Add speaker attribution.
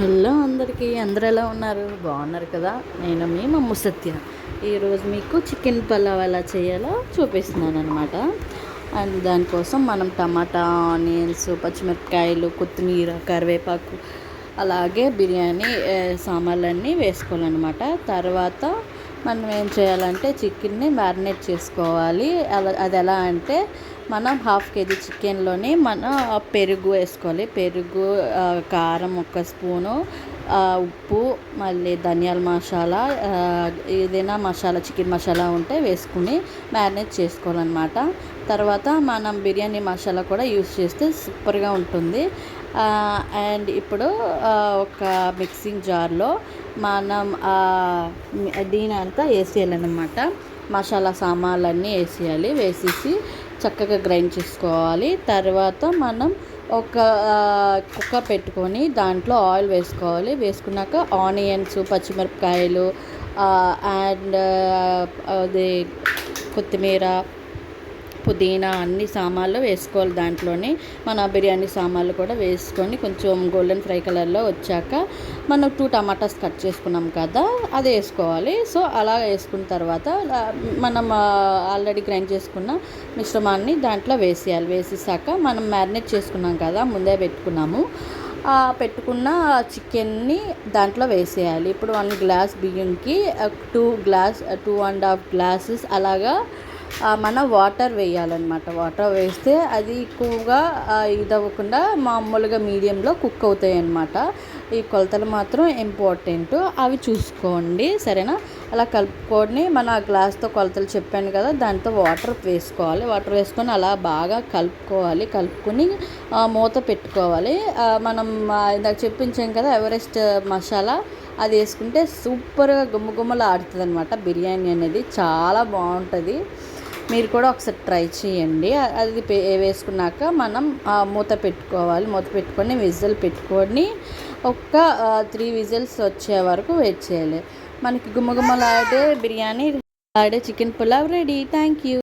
Speaker 1: Hello అందరికీ అందరు ఎలా ఉన్నారు? బాగున్నారు కదా? నేను మీ మమ్ము సత్య. ఈరోజు మీకు చికెన్ పలావ్ ఎలా చేయాలో చూపిస్తున్నాను అనమాట అండ్ దానికోసం మనం టమాటా ఆనియన్స్ పచ్చిమిరపకాయలు కొత్తిమీర కరివేపాకు అలాగే బిర్యానీ సామాన్లన్నీ వేసుకోవాలన్నమాట. తర్వాత మనం ఏం చేయాలంటే చికెన్ని మ్యారినేట్ చేసుకోవాలి. అలా అది ఎలా అంటే మనం హాఫ్ కేజీ చికెన్లోని మన పెరుగు వేసుకోవాలి. పెరుగు కారం ఒక స్పూను ఉప్పు మళ్ళీ ధనియాల మసాలా ఏదైనా మసాలా చికెన్ మసాలా ఉంటే వేసుకుని మ్యారినేట్ చేసుకోవాలన్నమాట. తర్వాత మనం బిర్యానీ మసాలా కూడా యూస్ చేస్తే సూపర్గా ఉంటుంది. అండ్ ఇప్పుడు ఒక మిక్సింగ్ జార్లో మనం ఆ, దీని అంతా వేసేయాలన్నమాట మసాలా సామాన్లన్నీ వేసేయాలి. వేసేసి చక్కగా గ్రైండ్ చేసుకోవాలి. తర్వాత మనం ఒక కుక్క పెట్టుకొని దాంట్లో ఆయిల్ వేసుకోవాలి. వేసుకున్నాక ఆనియన్స్ పచ్చిమిరపకాయలు అండ్ అది కొత్తిమీర పుదీనా అన్ని సామాన్లు వేసుకోవాలి దాంట్లోనే. మన బిర్యానీ సామాన్లు కూడా వేసుకొని కొంచెం గోల్డెన్ ఫ్రై కలర్లో వచ్చాక మనం టూ టమాటాస్ కట్ చేసుకున్నాం కదా అది వేసుకోవాలి. సో అలా వేసుకున్న తర్వాత మనం ఆల్రెడీ గ్రైండ్ చేసుకున్న మిశ్రమాన్ని దాంట్లో వేసేయాలి. వేసేసాక మనం మ్యారినేట్ చేసుకున్నాం కదా ముందే పెట్టుకున్నాము. పెట్టుకున్న చికెన్ని దాంట్లో వేసేయాలి. ఇప్పుడు one glass బియ్యంకి two glass two and half glasses అలాగా మనం వాటర్ వేయాలన్నమాట. వాటర్ వేస్తే అది ఎక్కువగా ఇదవ్వకుండా మామూలుగా మీడియంలో కుక్ అవుతాయి అన్నమాట ఈ కొలతలు మాత్రం ఇంపార్టెంట్. అవి చూసుకోండి సరేనా? అలా కలుపుకొని మన గ్లాస్తో కొలతలు చెప్పాను కదా దాంతో వాటర్ వేసుకోవాలి. వాటర్ వేసుకొని అలా బాగా కలుపుకోవాలి. కలుపుకొని మూత పెట్టుకోవాలి. మనం ఇందాక చెప్పించాం కదా ఎవరెస్ట్ మసాలా అది వేసుకుంటే సూపర్గా గుమ్మ గుమ్మలు ఆడుతుంది అనమాట బిర్యానీ అనేది చాలా బాగుంటుంది. మీరు కూడా ఒకసారి ట్రై చేయండి. అది పే- వేసుకున్నాక మనం మూత పెట్టుకోవాలి. మూత పెట్టుకొని విజిల్ పెట్టుకొని ఒక్క త్రీ విజిల్స్ వచ్చే వరకు వెయిట్ చేయాలి. మనకి గుమ్మగుమ్మలాడే బిర్యానీ ఆడే chicken pulao ready. Thank you